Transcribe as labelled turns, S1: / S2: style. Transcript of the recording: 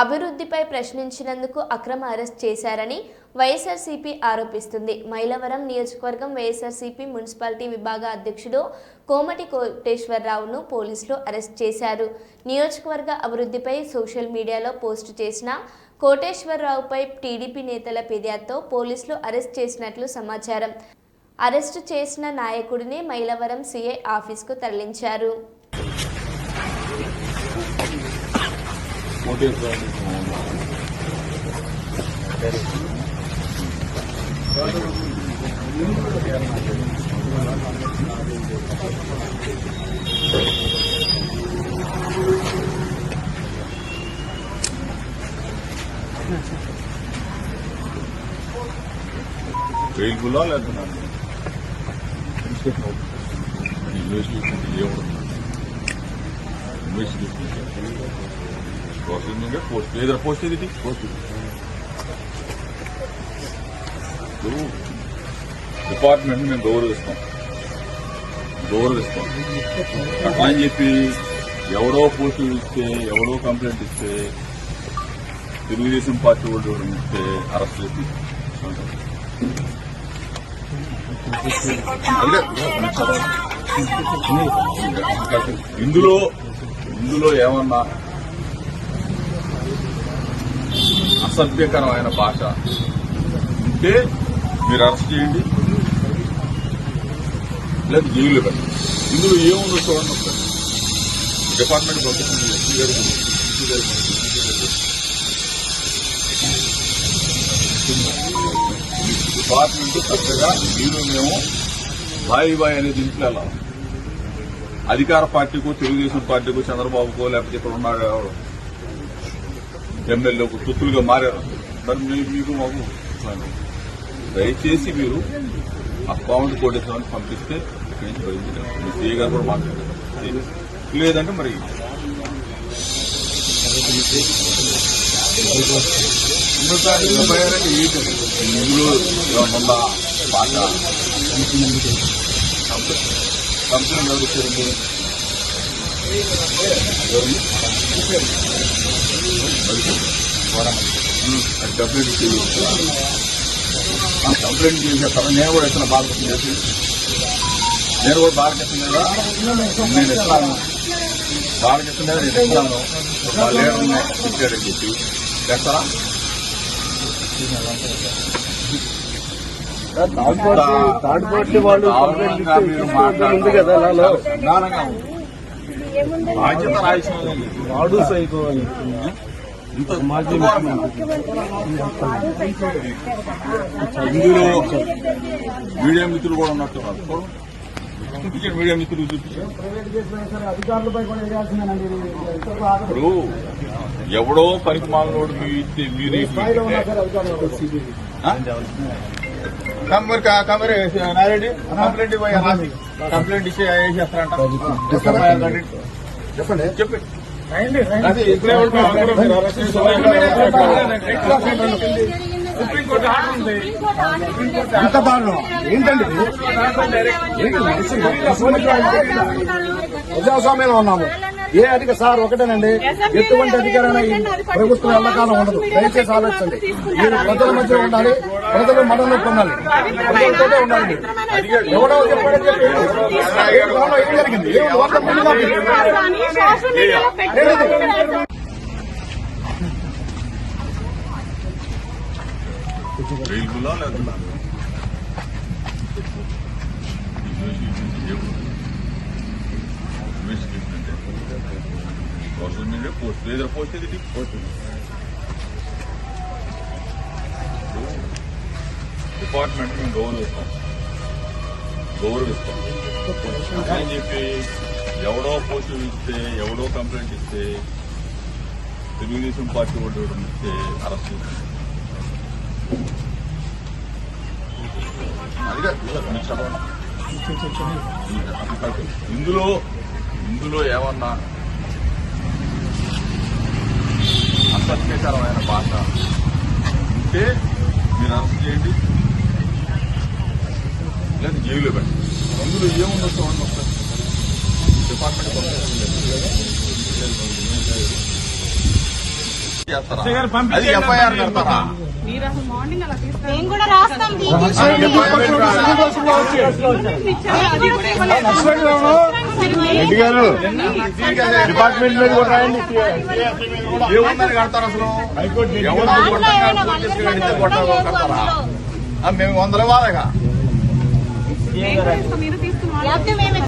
S1: అభివృద్ధిపై ప్రశ్నించినందుకు అక్రమ అరెస్ట్ చేశారని వైఎస్ఆర్సీపీ ఆరోపిస్తుంది. మైలవరం నియోజకవర్గం వైఎస్ఆర్సీపీ మున్సిపాలిటీ విభాగ అధ్యక్షుడు కోమటి కోటేశ్వరరావును పోలీసులు అరెస్ట్ చేశారు. నియోజకవర్గ అభివృద్ధిపై సోషల్ మీడియాలో పోస్టు చేసిన కోటేశ్వరరావుపై టీడీపీ నేతల ఫిర్యాదుతో పోలీసులు అరెస్ట్ చేసినట్లు సమాచారం. అరెస్టు చేసిన నాయకుడిని మైలవరం సీఐ ఆఫీస్కు తరలించారు.
S2: వెయిల్బుల్లా లేకున్నా ఇన్వెస్టిగేషన్ ఏమన్నా ఇన్వెస్టిగేషన్ సోషల్ పోస్ట్ ఏదైనా పోస్ట్ ఏది పోస్ట్ డిపార్ట్మెంట్ మేము గౌరవిస్తాం గౌరవిస్తాం అట్లా అని చెప్పి ఎవడో పోస్టు ఇస్తే ఎవడో కంప్లైంట్ ఇస్తే తెలుగుదేశం పార్టీ వాళ్ళు ఇస్తే అరెస్ట్ చేసి. ఇందులో ఇందులో ఏమన్నా అసభ్యకరమైన భాష. ఉంటే మీరు అరెస్ట్ చేయండి. లేదు జైలు పెట్టండి. ఇందులో ఏముందో చూడండి ఒకసారి. డిపార్ట్మెంట్ పంపిస్తుంది ఎస్పీ గారు ఎస్పీ గారు ఎస్పీ గారు డిపార్ట్మెంట్ చక్కగా మీరు మేము బాయ్ బాయ్ అనేది ఇంట్లో వెళ్ళాలి. అధికార పార్టీకో తెలుగుదేశం పార్టీకో చంద్రబాబుకో లేకపోతే ఇక్కడ ఉన్నాడు ఎమ్మెల్యే ఎమ్మెల్యేకు తొత్తులుగా మారారు. మరి మీ- మీకు మాకు దయచేసి మీరు ఆ పవన్ కోటేశ్వరాన్ని పంపిస్తే ఇక్కడి నుంచి బయలుదేరారు మీ సీఏ గారు కూడా మాట్లాడారు. లేదంటే మరి ఇందులో ఏమన్నా ఉందా కంపెనీ కంప్లైంట్ కంప్లైంట్ చేసేస్తాను నేను కూడా ఇస్తున్నా బాలకృష్ణ చేసి నేను కూడా మీద నేను ఇస్తాను మీద నేను ఇస్తాను మా ఇచ్చాడని చెప్పి చేస్తారా
S3: థర్డ్ పార్టీ వాళ్ళు కంప్లైంట్ ఉంది కదా.
S2: బాధ్యత
S3: వాడు సైకో అని.
S2: ఇంత
S3: మాజీ
S2: ఇందులో మీడియా మిత్రులు కూడా ఉన్నట్టున్నారు చూడు. చూపించండి మీడియా మిత్రులు చూపించండి ఇప్పుడు ఎవడో పనికి మాలనోడు మీరు? కమ్మరి కా- కమ్మరి నారెడ్డి కంప్లైంట్. కంప్లైంట్ ఇచ్చి వేసేస్తారంట
S3: చెప్పండి ఎంత దారుణం ఏంటండి ప్రజాస్వామ్యంలో ఉన్నాము ఏ అధిక సార్ ఒకటేనండి. ఎటువంటి అధికారైనా ఈ ప్రభుత్వం ఎల్లకాలం ఉండదు. దయచేసి ఆలోచించండి. మీరు ప్రజల మధ్య ఉండాలి. ప్రజలు మనల్ని పొందాలి. ప్రజలతోనే ఉండాలి. ఎవడో చెప్పాడని చెప్పి ఏం జరిగింది?
S2: ఇన్వెస్టిగేషన్ అంటే సోషల్ మీడియా పోస్ట్ ఏదైనా పోస్ట్ ఏది పోస్ట్ డిపార్ట్మెంట్ మేము గౌరవిస్తాం గౌరవిస్తాం అని చెప్పి ఎవడో పోస్ట్ ఇస్తే ఎవడో కంప్లైంట్ ఇస్తే తెలుగుదేశం పార్టీ వాళ్ళు ఎవరైనా ఇస్తే అరెస్ట్ చేస్తాం ఇందులో ఇందులో ఏమన్నా అసభ్యకరమైన భాష ఉంటే మీరు అరెస్ట్ చేయండి. లేదా జైలు పెట్టండి. అందులో ఏముందో చూడండి ఒకసారి. డిపార్ట్మెంట్ అది ఎఫ్ఐఆర్ కడతారా
S4: మీరు అసలు మార్నింగ్ అలా తీసుకెళ్ళి
S5: మేము కూడా రాస్తాం
S3: రెడ్డి గారు డిపార్ట్మెంట్ మీద కూడా రాయండి.
S2: ఏముందని కడతారు అసలు? మేము వందల వాదగా